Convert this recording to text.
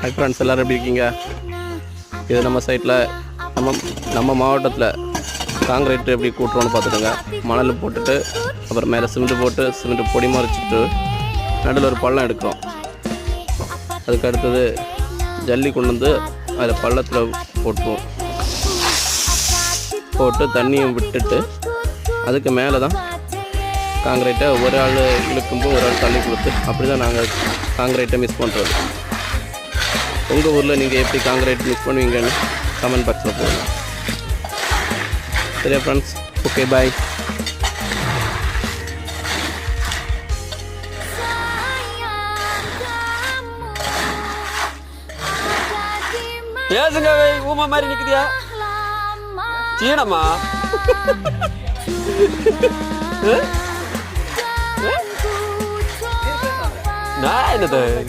Hi friends எல்லோரும் எப்படி இருக்கீங்க? இது நம்ம சைட்டில் நம்ம நம்ம மாவட்டத்தில் காங்கிரீட் எப்படி கூட்டுறோன்னு பார்த்துக்கோங்க. மணல் போட்டுட்டு அப்புறம் மேலே சிமெண்ட் போட்டு சிமெண்ட் பொடி மறைச்சிட்டு நடுவில் ஒரு பள்ளம் எடுக்கிறோம். அதுக்கு அடுத்தது ஜல்லி கொண்டு வந்து அதில் பள்ளத்தில் போட்டுருவோம். போட்டு தண்ணியும் விட்டுட்டு அதுக்கு மேலே தான் காங்கிரீட்டை ஒரு ஆள் இழுக்கும்போது ஒரு ஆள் தள்ளி கொடுத்து அப்படி தான் நாங்கள் காங்கிரீட்டை மிஸ் பண்ணுறது உங்கள் ஊரில் நீங்கள் எப்படி காங்கிரீட் மிஸ் பண்ணுவீங்கன்னு கமெண்ட் பாக்ஸில் போடுங்க. சரியா ஃப்ரெண்ட்ஸ் ஓகே பாய் பேசுங்க ஊமை மாதிரி நிக்குதியா? Nah, ini deh.